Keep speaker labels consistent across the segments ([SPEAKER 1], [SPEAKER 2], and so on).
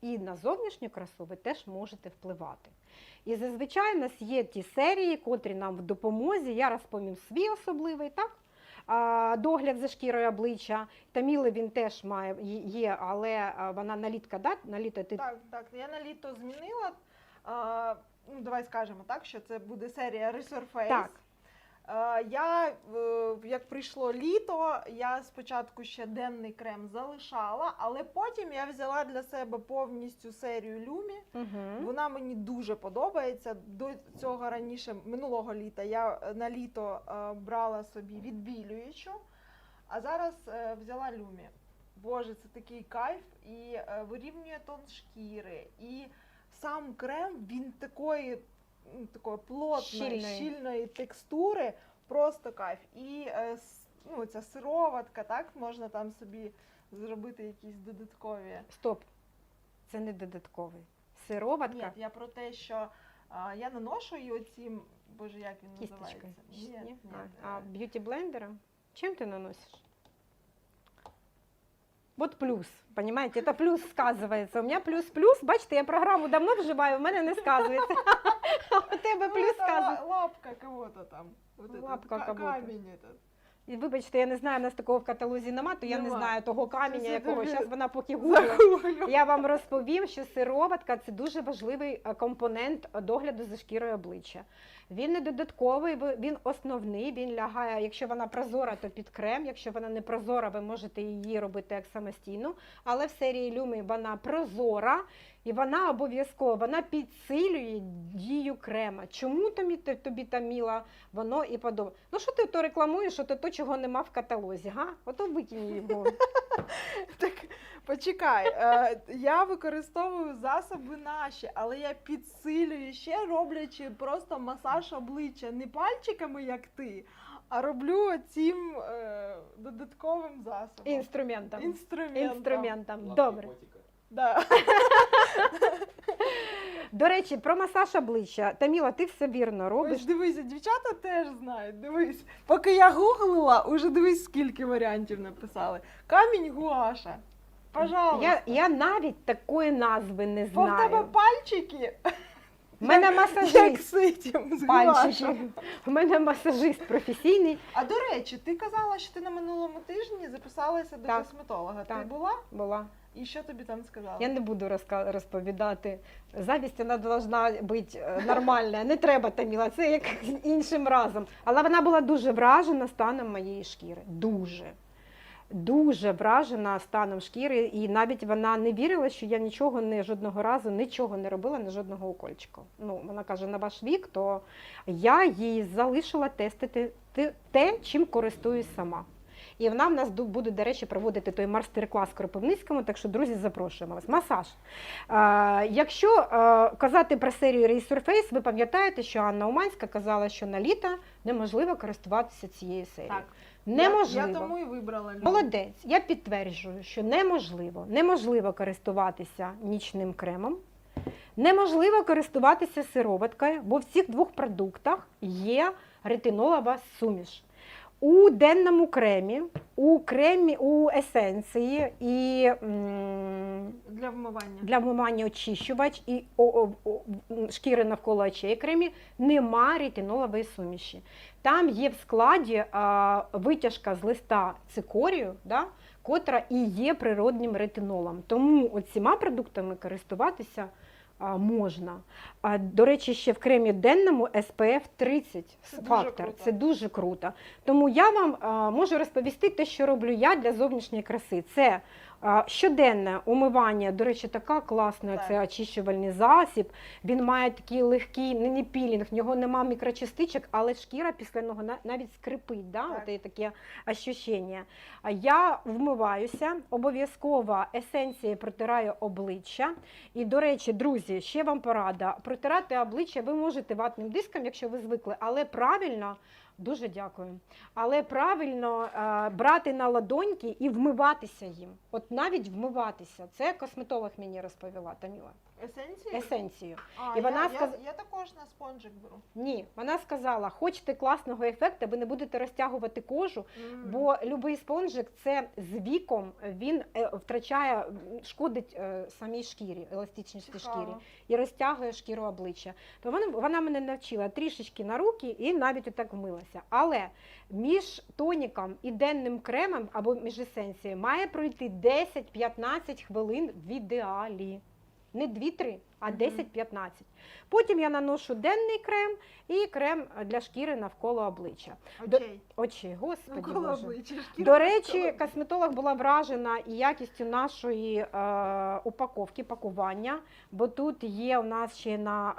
[SPEAKER 1] і на зовнішню красу ви теж можете впливати. І зазвичай у нас є ті серії, котрі нам в допомозі. Я розповім свій особливий, так? Догляд за шкірою обличчя. Таміли він теж має є, але вона налітка, да? наліто ти
[SPEAKER 2] Так, так. Я на літо змінила. А, ну, давай скажемо так, що це буде серія Resurface.
[SPEAKER 1] Так.
[SPEAKER 2] Е, Я, е, як прийшло літо, я спочатку ще денний крем залишала, але потім я взяла для себе повністю серію Люмі.
[SPEAKER 1] Угу.
[SPEAKER 2] Вона мені дуже подобається. До цього раніше, минулого літа, я е, на літо брала собі відбілюючу, а зараз взяла люмі. Боже, це такий кайф і вирівнює тон шкіри. І сам крем він такої, такої плотної,
[SPEAKER 1] Щільної.
[SPEAKER 2] щільної текстури, просто кайф. І е, с- ну, ця сироватка, так, можна там собі зробити якісь додаткові.
[SPEAKER 1] Стоп. Це не додатковий. Сироватка.
[SPEAKER 2] Ні, я про те, що а, я наношу і оці, боже, як він
[SPEAKER 1] Кисточкой.
[SPEAKER 2] називається? Ні,
[SPEAKER 1] Ні?
[SPEAKER 2] ні,
[SPEAKER 1] А, а
[SPEAKER 2] е,
[SPEAKER 1] б'юті блендером? Чим ти наносиш? Вот плюс, понимаете, это плюс сказывается. У меня плюс-плюс, бачите, я програму давно вживаю, у мене не сказується А у тебе
[SPEAKER 2] ну,
[SPEAKER 1] плюс
[SPEAKER 2] это
[SPEAKER 1] сказується.
[SPEAKER 2] ла- лапка кого-то там. Вот этот
[SPEAKER 1] Лапка
[SPEAKER 2] ка-
[SPEAKER 1] кого-то.
[SPEAKER 2] камень этот.
[SPEAKER 1] І вибачте, я не знаю, у нас такого в каталозі нема, то я не
[SPEAKER 2] Нема.
[SPEAKER 1] знаю того каменя,
[SPEAKER 2] Це
[SPEAKER 1] якого.
[SPEAKER 2] тобі
[SPEAKER 1] Зараз вона поки гуглить.
[SPEAKER 2] Загуглю.
[SPEAKER 1] Я вам розповім, що сироватка це дуже важливий е, компонент догляду за шкірою обличчя. Він не додатковий, він основний, він лягає, якщо вона прозора, то під крем. Якщо вона не прозора, ви можете її робити як самостійну. Але в серії Люми вона прозора і вона обов'язково вона підсилює дію крема. Чому тобі, тобі Таміла, воно і подобає? Ну що ти то рекламуєш, що то, то чого нема в каталозі? Га? Ото викинь його.
[SPEAKER 2] Так, почекай, е, я використовую засоби наші, але я підсилюю ще роблячи просто масаж обличчя не пальчиками, як ти, а роблю цим е, додатковим засобом.
[SPEAKER 1] Інструментом.
[SPEAKER 2] Інструментом.
[SPEAKER 1] Інструментом. Добре.
[SPEAKER 2] Да.
[SPEAKER 1] До речі, про масаж обличчя. Таміла, ти все вірно
[SPEAKER 2] Ось
[SPEAKER 1] робиш.
[SPEAKER 2] дивися, дівчата теж знають. Дивись. Поки я гуглила, уже дивись, скільки варіантів написали. Камінь гуаша. Пожалуйста.
[SPEAKER 1] Я, я навіть такої назви не
[SPEAKER 2] Бо в тебе
[SPEAKER 1] знаю.
[SPEAKER 2] пальчики,
[SPEAKER 1] У мене
[SPEAKER 2] як
[SPEAKER 1] масажист.
[SPEAKER 2] з цим, з
[SPEAKER 1] Пальчики.
[SPEAKER 2] гуашем.
[SPEAKER 1] У мене масажист професійний.
[SPEAKER 2] А до речі, ти казала, що ти на минулому тижні записалася до
[SPEAKER 1] Так.
[SPEAKER 2] косметолога. Ти
[SPEAKER 1] Так.
[SPEAKER 2] була?
[SPEAKER 1] Була.
[SPEAKER 2] І що тобі там сказали?
[SPEAKER 1] Я не буду розка- розповідати. Завість вона должна бути е, нормальна. Не треба Таміла, це як іншим разом. Але вона була дуже вражена станом моєї шкіри. Дуже. Дуже вражена станом шкіри, і навіть вона не вірила, що я нічого не жодного разу нічого не робила, ні жодного укольчика. Ну, вона каже, на ваш вік, то я їй залишила тестити те- чим користуюсь сама. І вона в нас буде, до речі, проводити той майстер-клас Кропивницькому, так що, друзі, запрошуємо вас. Масаж. Е, якщо е, казати про серію Resurface, ви пам'ятаєте, що Анна Уманська казала, що на літо неможливо користуватися цією серією.
[SPEAKER 2] Так.
[SPEAKER 1] Неможливо.
[SPEAKER 2] Я, я тому і вибрала.
[SPEAKER 1] Молодець, я підтверджую, що неможливо. Неможливо користуватися нічним кремом. Неможливо користуватися сироваткою, бо в цих двох продуктах є ретинолова суміш. У денному кремі, у кремі, у есенції і м,
[SPEAKER 2] Для вмивання.
[SPEAKER 1] для вмивання очищувач і о, о, о, шкіри навколо очей кремі нема ретинолової суміші. Там є в складі а, витяжка з листа цикорію, да, котра і є природнім ретинолом. Тому оціма продуктами користуватися можна. А, до речі, ще в кремі денному SPF 30
[SPEAKER 2] Це
[SPEAKER 1] фактор.
[SPEAKER 2] Дуже
[SPEAKER 1] Це дуже круто. Тому я вам а, можу розповісти те, що роблю я для зовнішньої краси. Це Щоденне умивання, до речі, така класна,
[SPEAKER 2] Так.
[SPEAKER 1] це очищувальний засіб. Він має такий легкий не, не пілінг, в нього нема мікрочастичок, але шкіра після нього навіть скрипить. Да?
[SPEAKER 2] Так.
[SPEAKER 1] От є таке ощущення. А Я вмиваюся, обов'язково есенцією протираю обличчя. І, до речі, друзі, ще вам порада. Протирати обличчя ви можете ватним диском, якщо ви звикли, але правильно Дуже дякую. Але правильно е, брати на ладоньки і вмиватися їм. От навіть вмиватися. Це косметолог мені розповіла Таміла.
[SPEAKER 2] Есенції?
[SPEAKER 1] Есенцію.
[SPEAKER 2] А,
[SPEAKER 1] І вона
[SPEAKER 2] я,
[SPEAKER 1] сказ-
[SPEAKER 2] я, я також на спонжик беру.
[SPEAKER 1] Ні, вона сказала, хочете класного ефекту, ви не будете розтягувати кожу,
[SPEAKER 2] М.
[SPEAKER 1] бо любий спонжик це з віком він е, втрачає, шкодить е, самій шкірі, еластичності
[SPEAKER 2] Цікаво.
[SPEAKER 1] шкірі і розтягує шкіру обличчя. То вона, вона мене навчила трішечки на руки і навіть отак вмилася. Але між тоніком і денним кремом або між есенцією має пройти 10-15 хвилин в ідеалі. Не 2-3, а 10-15. Потім я наношу денний крем і крем для шкіри навколо обличчя.
[SPEAKER 2] Очей.
[SPEAKER 1] Очі, господи
[SPEAKER 2] Навколо
[SPEAKER 1] Боже.
[SPEAKER 2] обличчя, шкіра
[SPEAKER 1] До речі,
[SPEAKER 2] навколо.
[SPEAKER 1] косметолог була вражена і якістю нашої е, упаковки, пакування, бо тут є у нас ще на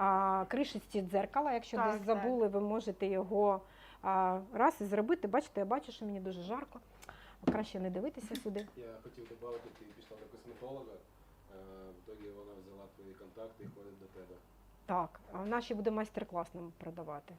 [SPEAKER 1] е, кришечці дзеркала. Якщо
[SPEAKER 2] Так,
[SPEAKER 1] десь
[SPEAKER 2] так.
[SPEAKER 1] забули, ви можете його е, раз і зробити. Бачите, я бачу, що мені дуже жарко. Краще не дивитися сюди.
[SPEAKER 3] Я хотів додати, ти пішла до косметолога, е, в ітогі вона твої контакти і ходить до тебе.
[SPEAKER 1] Так, а нас буде майстер-клас нам продавати.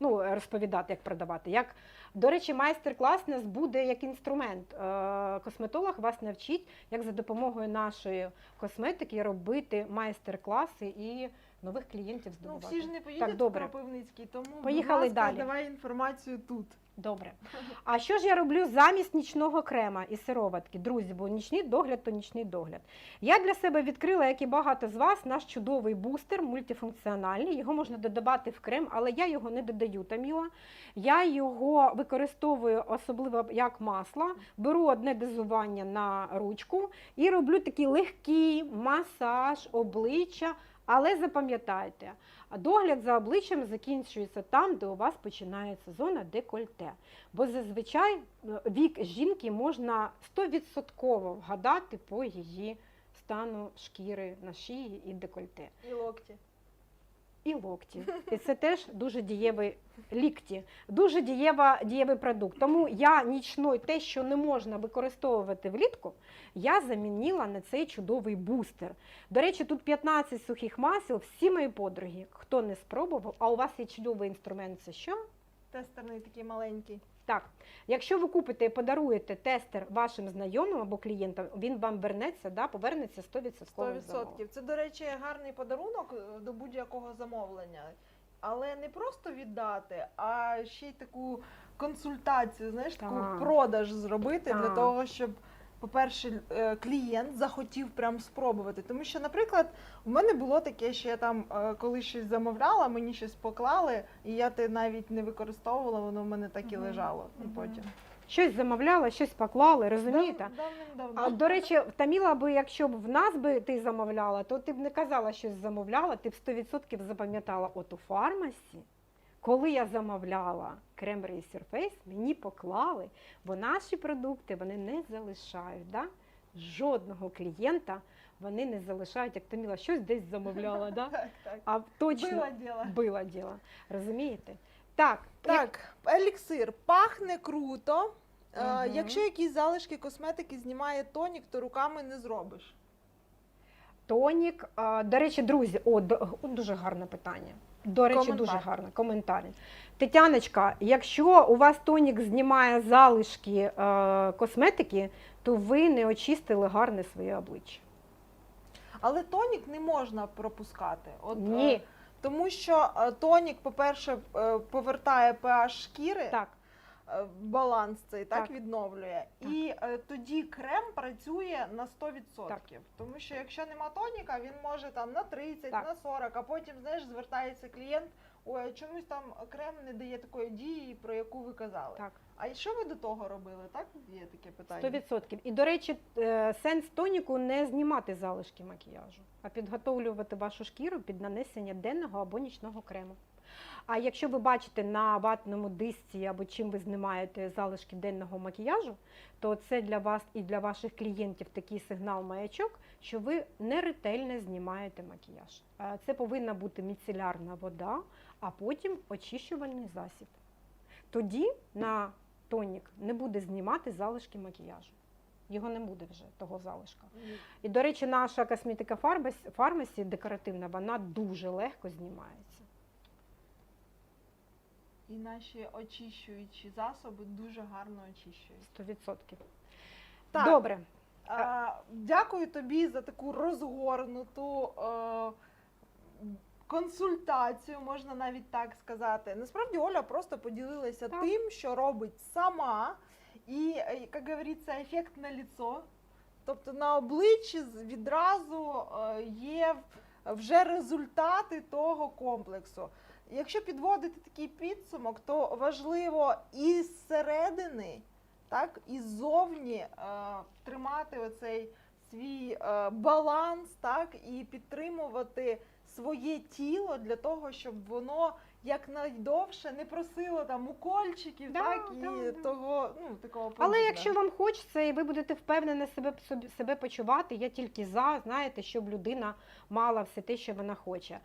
[SPEAKER 1] Ну, е, розповідати, як продавати. Як, до речі, майстер-клас нас буде як інструмент. Е, Косметолог вас навчить, як за допомогою нашої косметики робити майстер-класи і нових клієнтів
[SPEAKER 2] Ну, всі ж не поїдуть
[SPEAKER 1] Так, добре.
[SPEAKER 2] в Кропивницький, тому
[SPEAKER 1] Поїхали
[SPEAKER 2] будь ласка,
[SPEAKER 1] далі.
[SPEAKER 2] давай інформацію тут.
[SPEAKER 1] Добре. А що ж я роблю замість нічного крема і сироватки? Друзі, бо нічний догляд то нічний догляд. Я для себе відкрила, як і багато з вас, наш чудовий бустер мультифункціональний. Його можна додавати в крем, але я його не додаю Таміла. Я його використовую особливо як масло. Беру одне дозування на ручку і роблю такий легкий масаж обличчя. Але запам'ятайте, догляд за обличчям закінчується там, де у вас починається зона декольте. Бо зазвичай е, вік жінки можна 100% вгадати по її стану шкіри на шиї і декольте.
[SPEAKER 2] І локті.
[SPEAKER 1] І локті. І це теж дуже дієвий лікті, дуже дієва, дієвий продукт. Тому я нічної, те, що не можна використовувати влітку, я замінила на цей чудовий бустер. До речі, тут 15 сухих масел, всі мої подруги. Хто не спробував, а у вас є чудовий інструмент, це що?
[SPEAKER 2] Тестерний такий маленький.
[SPEAKER 1] Так, якщо ви купите і подаруєте тестер вашим знайомим або клієнтам, він вам вернеться, да, повернеться 100%.
[SPEAKER 2] 100%. Це, до речі, гарний подарунок е, до будь-якого замовлення. Але не просто віддати, а ще й таку консультацію, знаєш, таку
[SPEAKER 1] Так.
[SPEAKER 2] продаж зробити для
[SPEAKER 1] Так.
[SPEAKER 2] того, щоб, по-перше, е, клієнт захотів прям спробувати. Тому що, наприклад, у мене було таке, що я там е, коли щось замовляла, мені щось поклали, і я те навіть не використовувала, воно в мене так і лежало. І
[SPEAKER 1] Мгм.
[SPEAKER 2] потім.
[SPEAKER 1] Щось замовляла, щось поклали, розумієте? А до речі, Таміла би, якщо б в нас би ти замовляла, то ти б не казала, щось замовляла, ти б 100% запам'ятала. От у фармасі, коли я замовляла крем Racer Face, мені поклали, бо наші продукти вони не залишають. Да? Жодного клієнта вони не залишають, як Таміла щось десь замовляла, да?
[SPEAKER 2] Так, так.
[SPEAKER 1] а точно
[SPEAKER 2] Було діло.
[SPEAKER 1] було діло. Розумієте? Так,
[SPEAKER 2] Так, еліксир пахне круто.
[SPEAKER 1] Мгм.
[SPEAKER 2] Якщо якісь залишки косметики знімає тонік, то руками не зробиш.
[SPEAKER 1] Тонік. До речі, друзі, о, дуже гарне питання. До речі,
[SPEAKER 2] Коментар.
[SPEAKER 1] дуже гарне коментар. Тетяночка, якщо у вас тонік знімає залишки е, косметики, то ви не очистили гарне своє обличчя.
[SPEAKER 2] Але тонік не можна пропускати. От,
[SPEAKER 1] Ні,
[SPEAKER 2] е, тому що е, тонік, по-перше, е, повертає pH шкіри,
[SPEAKER 1] так,
[SPEAKER 2] баланс цей так,
[SPEAKER 1] Так.
[SPEAKER 2] відновлює. І е, тоді крем працює на 100%. Тому що якщо нема тоніка, він може там на 30,
[SPEAKER 1] Так.
[SPEAKER 2] на 40, а потім знаєш, звертається клієнт. Ой, чомусь там крем не дає такої дії, про яку ви казали.
[SPEAKER 1] так.
[SPEAKER 2] А що ви до того робили? Так є таке питання.
[SPEAKER 1] 100%. І, до речі, е, сенс тоніку не знімати залишки макіяжу, а підготовлювати вашу шкіру під нанесення денного або нічного крему. А якщо ви бачите на ватному дисці або чим ви знімаєте залишки денного макіяжу, то це для вас і для ваших клієнтів такий сигнал маячок, що ви не ретельно знімаєте макіяж. Е, Це повинна бути міцелярна вода, а потім очищувальний засіб. Тоді на тонік не буде знімати залишки макіяжу. Його не буде вже того залишка. І, до речі, наша косметика фармасі декоративна, вона дуже легко знімається.
[SPEAKER 2] І наші очищуючі засоби дуже гарно очищують.
[SPEAKER 1] 100%.
[SPEAKER 2] Так.
[SPEAKER 1] Добре.
[SPEAKER 2] А, дякую тобі за таку розгорнуту е, консультацію, можна навіть так сказати. Насправді Оля просто поділилася
[SPEAKER 1] Так.
[SPEAKER 2] тим, що робить сама, і, е, як говориться, ефект на ліцо. Тобто на обличчі відразу е, є вже результати того комплексу. Якщо підводити такий підсумок, то важливо і зсередини, так, і ззовні е, тримати оцей свій е, баланс, так, і підтримувати своє тіло для того, щоб воно якнайдовше не просило там укольчиків,
[SPEAKER 1] Да,
[SPEAKER 2] так, і
[SPEAKER 1] да, да.
[SPEAKER 2] того, ну, такого
[SPEAKER 1] Але якщо вам хочеться і ви будете впевнено себе, себе почувати, я тільки за, знаєте, щоб людина мала все те, що вона хоче.